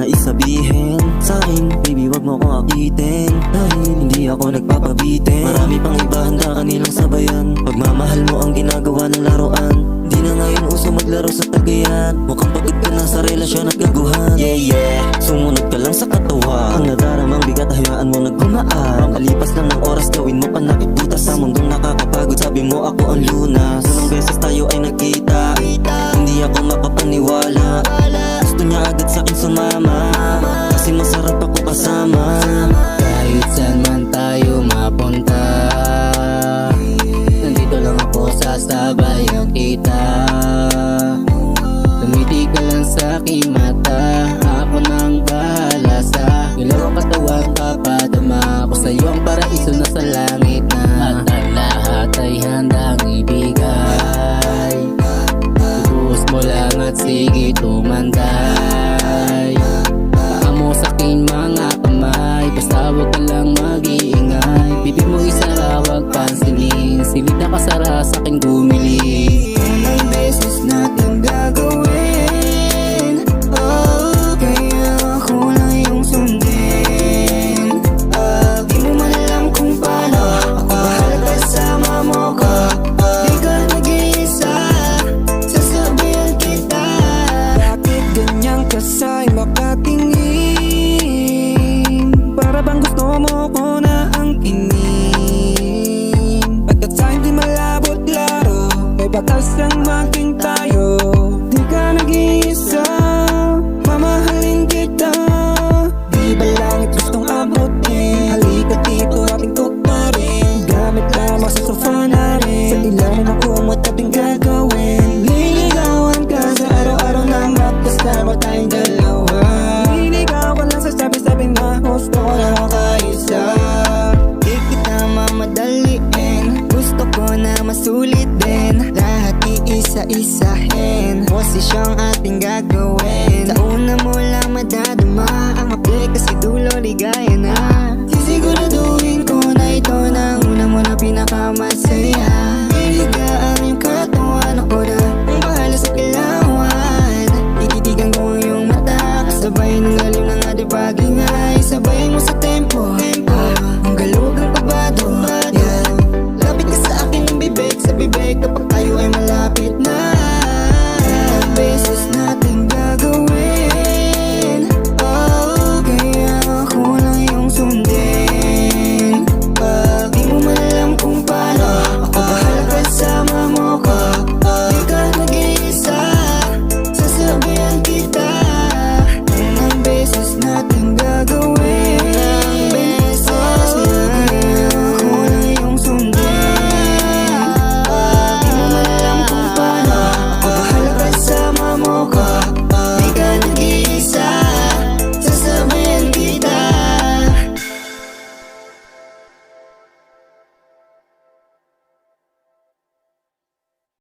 na isabihin Sa akin, baby wag mo kong akitin. Dahil hindi ako nagpapabitin. Marami pang iba handa kanilang sabayan. Pagmamahal mo ang ginagawa ng laruan. Di na ngayon uso maglaro sa tagayan. Mukhang pagod ka na sa relasyon at gaguhan. Yeah yeah, sumunod ka lang sa katawa Ang nadaramang bigat hayaan mo na gumaan. Makalipas lang ng oras gawin mo pa nakiputa sa mundong nakakapagod. Sabi mo ako sa sa'y makatingin Para bang gusto mo ko na ang inin Pagkat sa'yo di malabot laro May batas ang maging tayo isa-isahin Posisyon ating gagawin. Sa una mo lang madadama Ang update kasi dulo ligaya na. Sisiguraduhin ko na ito na una mo na pinakamasaya. Higa ang iyong katawan ako na ang bahala sa kilawan Ititigan ko iyong mata Kasabay ng galim ng ating pag-ingay. Sabay mo sa tempo. Ang galog ang kabado. Yeah. Lapit ka sa akin ng bibig sa bibig kapag